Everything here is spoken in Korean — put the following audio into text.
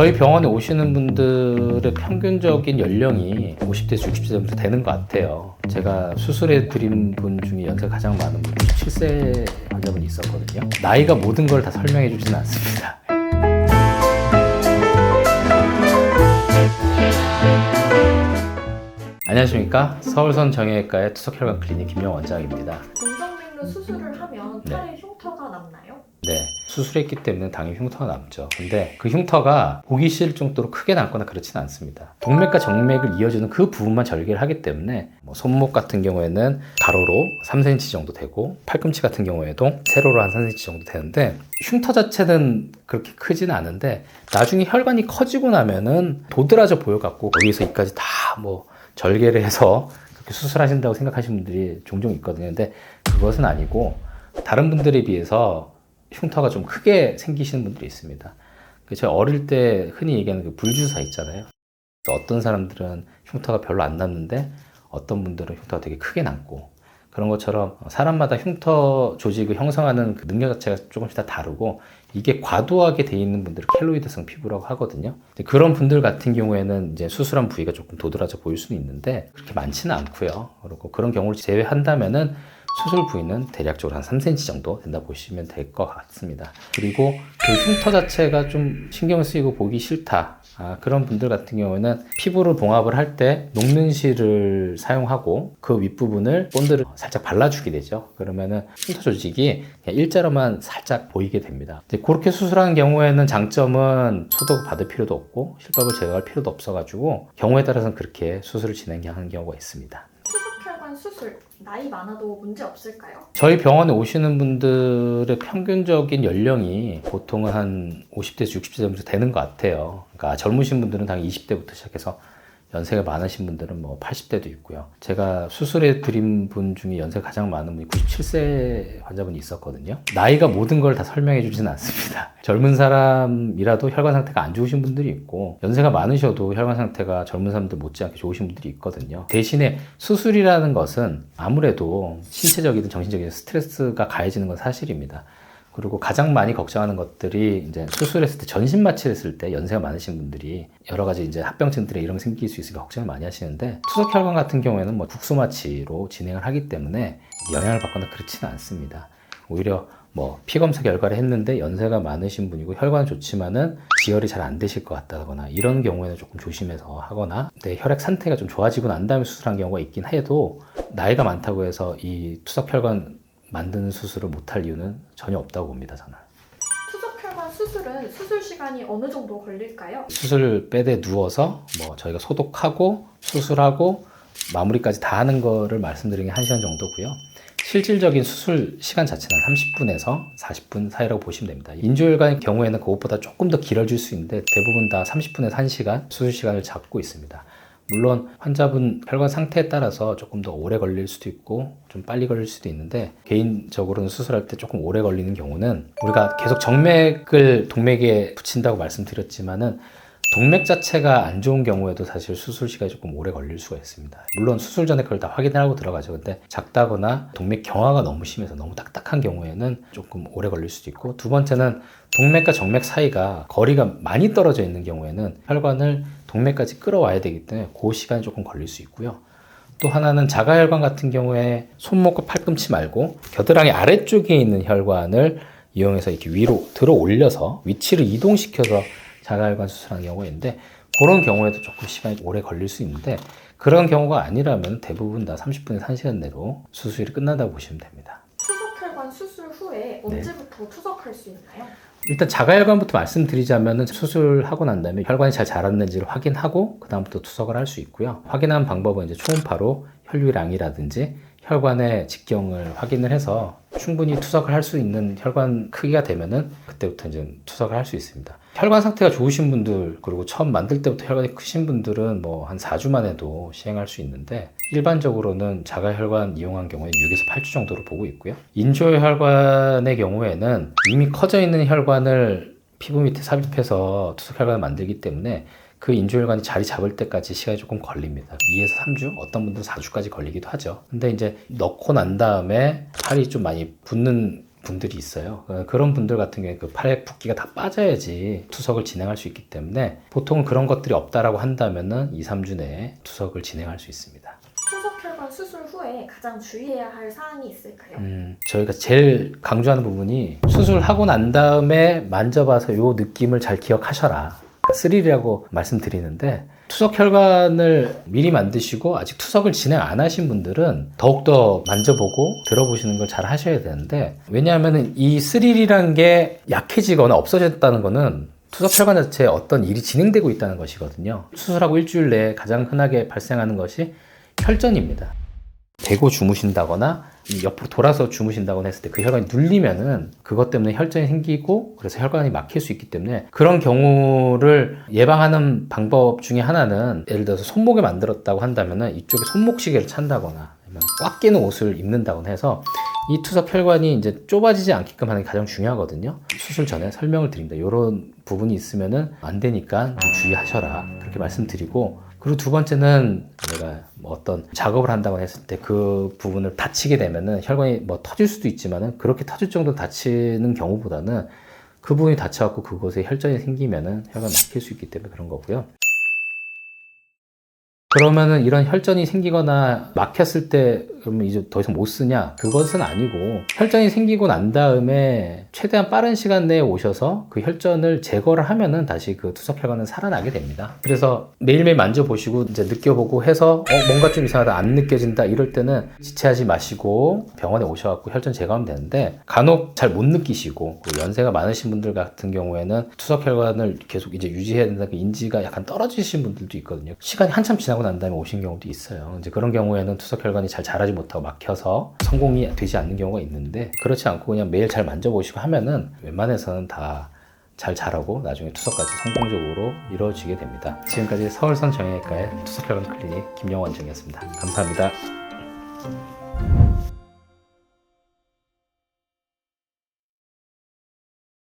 저희 병원에 오시는 분들의 평균적인 연령이 50대에서 60대 정도 되는 것 같아요. 제가 수술해 드린 분 중에 연세가 가장 많은 분 97세 환자분이 있었거든요. 나이가 모든 걸 다 설명해 주지는 않습니다. 안녕하십니까 서울선 정형외과의 투석혈관 클리닉 김영 원장입니다. 공정맥류 수술을 하면 네. 흉터가 남나요? 네, 수술했기 때문에 당연히 흉터가 남죠. 근데 그 흉터가 보기 싫을 정도로 크게 남거나 그렇지는 않습니다. 동맥과 정맥을 이어주는 그 부분만 절개를 하기 때문에 뭐 손목 같은 경우에는 가로로 3cm 정도 되고 팔꿈치 같은 경우에도 세로로 한 3cm 정도 되는데 흉터 자체는 그렇게 크지는 않은데 나중에 혈관이 커지고 나면은 도드라져 보여갖고 거기서 이까지 다 뭐 절개를 해서 그렇게 수술하신다고 생각하시는 분들이 종종 있거든요. 근데 그것은 아니고 다른 분들에 비해서 흉터가 좀 크게 생기시는 분들이 있습니다. 그 제가 어릴 때 흔히 얘기하는 그 불주사 있잖아요. 어떤 사람들은 흉터가 별로 안 남는데 어떤 분들은 흉터가 되게 크게 남고 그런 것처럼 사람마다 흉터 조직을 형성하는 그 능력 자체가 조금씩 다 다르고 이게 과도하게 돼 있는 분들을 켈로이드성 피부라고 하거든요. 그런 분들 같은 경우에는 이제 수술한 부위가 조금 도드라져 보일 수는 있는데 그렇게 많지는 않고요. 그리고 그런 경우를 제외한다면은 수술 부위는 대략적으로 한 3cm 정도 된다 보시면 될 것 같습니다. 그리고 그 흉터 자체가 좀 신경 쓰이고 보기 싫다. 아, 그런 분들 같은 경우에는 피부를 봉합을 할 때 녹는 실을 사용하고 그 윗부분을 본드를 살짝 발라주게 되죠. 그러면은 흉터 조직이 일자로만 살짝 보이게 됩니다. 그렇게 수술하는 경우에는 장점은 소독 받을 필요도 없고 실밥을 제거할 필요도 없어가지고 경우에 따라서는 그렇게 수술을 진행하는 경우가 있습니다. 나이 많아도 문제 없을까요? 저희 병원에 오시는 분들의 평균적인 연령이 보통 한 50대에서 60대 정도 되는 것 같아요. 그러니까 젊으신 분들은 당연히 20대부터 시작해서 연세가 많으신 분들은 뭐 80대도 있고요. 제가 수술해 드린 분 중에 연세가 가장 많은 분이 97세 환자분이 있었거든요. 나이가 모든 걸 다 설명해 주지는 않습니다. 젊은 사람이라도 혈관 상태가 안 좋으신 분들이 있고 연세가 많으셔도 혈관 상태가 젊은 사람들 못지않게 좋으신 분들이 있거든요. 대신에 수술이라는 것은 아무래도 신체적이든 정신적이든 스트레스가 가해지는 건 사실입니다. 그리고 가장 많이 걱정하는 것들이 이제 수술했을 때 전신 마취를 했을 때 연세가 많으신 분들이 여러 가지 이제 합병증들에 이런 게 생길 수 있으니까 걱정을 많이 하시는데 투석 혈관 같은 경우에는 뭐 국소 마취로 진행을 하기 때문에 영향을 받거나 그렇지는 않습니다. 오히려 뭐 피검사 결과를 했는데 연세가 많으신 분이고 혈관은 좋지만은 지혈이 잘 안 되실 것 같다거나 이런 경우에는 조금 조심해서 하거나 내 혈액 상태가 좀 좋아지고 난 다음에 수술한 경우가 있긴 해도 나이가 많다고 해서 이 투석 혈관 만드는 수술을 못할 이유는 전혀 없다고 봅니다 저는 투석혈관 수술은 수술 시간이 어느 정도 걸릴까요? 수술 베드에 누워서 뭐 저희가 소독하고 수술하고 마무리까지 다 하는 거를 말씀드린 게 1시간 정도고요. 실질적인 수술 시간 자체는 30분에서 40분 사이라고 보시면 됩니다. 인조혈관의 경우에는 그것보다 조금 더 길어질 수 있는데 대부분 다 30분에서 1시간 수술 시간을 잡고 있습니다. 물론 환자분 혈관 상태에 따라서 조금 더 오래 걸릴 수도 있고 좀 빨리 걸릴 수도 있는데 개인적으로는 수술할 때 조금 오래 걸리는 경우는 우리가 계속 정맥을 동맥에 붙인다고 말씀드렸지만은 동맥 자체가 안 좋은 경우에도 사실 수술 시간이 조금 오래 걸릴 수가 있습니다. 물론 수술 전에 그걸 다 확인하고 들어가죠. 근데 작다거나 동맥 경화가 너무 심해서 너무 딱딱한 경우에는 조금 오래 걸릴 수도 있고 두 번째는 동맥과 정맥 사이가 거리가 많이 떨어져 있는 경우에는 혈관을 동맥까지 끌어와야 되기 때문에 그 시간이 조금 걸릴 수 있고요. 또 하나는 자가혈관 같은 경우에 손목과 팔꿈치 말고 겨드랑이 아래쪽에 있는 혈관을 이용해서 이렇게 위로 들어 올려서 위치를 이동시켜서 자가혈관 수술하는 경우가 있는데 그런 경우에도 조금 시간이 오래 걸릴 수 있는데 그런 경우가 아니라면 대부분 다 30분에서 1시간 내로 수술이 끝난다고 보시면 됩니다. 투석혈관 수술 후에 언제부터 투석할 수 있나요? 일단 자가혈관부터 말씀드리자면 수술하고 난 다음에 혈관이 잘 자랐는지를 확인하고 그 다음부터 투석을 할 수 있고요. 확인한 방법은 이제 초음파로 혈류량이라든지 혈관의 직경을 확인을 해서 충분히 투석을 할 수 있는 혈관 크기가 되면은 그때부터 이제 투석을 할 수 있습니다. 혈관 상태가 좋으신 분들 그리고 처음 만들 때부터 혈관이 크신 분들은 뭐 한 4주만 해도 시행할 수 있는데 일반적으로는 자가혈관 이용한 경우에 6에서 8주 정도로 보고 있고요. 인조혈관의 경우에는 이미 커져 있는 혈관을 피부 밑에 삽입해서 투석혈관을 만들기 때문에 그 인조혈관이 자리 잡을 때까지 시간이 조금 걸립니다. 2에서 3주, 어떤 분들은 4주까지 걸리기도 하죠. 근데 이제 넣고 난 다음에 살이 좀 많이 붙는 분들이 있어요. 어, 그런 분들 같은 경우에 그팔 붓기가 다 빠져야지 투석을 진행할 수 있기 때문에 보통은 그런 것들이 없다라고 한다면은 2, 3주 내에 투석을 진행할 수 있습니다. 투석 혈관 수술 후에 가장 주의해야 할 사항이 있을까요? 음, 저희가 제일 강조하는 부분이 수술하고 난 다음에 만져봐서 요 느낌을 잘 기억하셔라. 스릴이라고 말씀드리는데 투석 혈관을 미리 만드시고 아직 투석을 진행 안 하신 분들은 더욱더 만져보고 들어보시는 걸 잘 하셔야 되는데 왜냐하면 이 스릴이란 게 약해지거나 없어졌다는 거는 투석 혈관 자체에 어떤 일이 진행되고 있다는 것이거든요. 수술하고 일주일 내에 가장 흔하게 발생하는 것이 혈전입니다. 대고 주무신다거나 이 옆으로 돌아서 주무신다거나 했을 때 그 혈관이 눌리면은 그것 때문에 혈전이 생기고 그래서 혈관이 막힐 수 있기 때문에 그런 경우를 예방하는 방법 중에 하나는 예를 들어서 손목에 만들었다고 한다면은 이쪽에 손목 시계를 찬다거나 꽉 끼는 옷을 입는다거나 해서 이 투석 혈관이 이제 좁아지지 않게끔 하는 게 가장 중요하거든요. 수술 전에 설명을 드립니다. 이런 부분이 있으면은 안 되니까 좀 주의하셔라. 그렇게 말씀드리고 그리고 두 번째는 내가 뭐 어떤 작업을 한다고 했을 때 그 부분을 다치게 되면은 혈관이 뭐 터질 수도 있지만은 그렇게 터질 정도 다치는 경우보다는 그 부분이 다쳐갖고 그곳에 혈전이 생기면은 혈관 막힐 수 있기 때문에 그런 거고요. 그러면은 이런 혈전이 생기거나 막혔을 때 그러면 이제 더 이상 못 쓰냐? 그것은 아니고 혈전이 생기고 난 다음에 최대한 빠른 시간 내에 오셔서 그 혈전을 제거를 하면은 다시 그 투석 혈관은 살아나게 됩니다. 그래서 매일매일 만져보시고 이제 느껴보고 해서 어 뭔가 좀 이상하다 안 느껴진다 이럴 때는 지체하지 마시고 병원에 오셔갖고 혈전 제거하면 되는데 간혹 잘 못 느끼시고 그 연세가 많으신 분들 같은 경우에는 투석 혈관을 계속 이제 유지해야 된다 그 인지가 약간 떨어지신 분들도 있거든요. 시간이 한참 지나고 난 다음에 오신 경우도 있어요. 이제 그런 경우에는 투석 혈관이 잘 자라지 못하고 막혀서 성공이 되지 않는 경우가 있는데 그렇지 않고 그냥 매일 잘 만져보시고 하면은 웬만해서는 다 잘 자라고 나중에 투석까지 성공적으로 이루어지게 됩니다. 지금까지 서울선 정형외과의 투석혈관 클리닉 김영원 원장이었습니다. 감사합니다.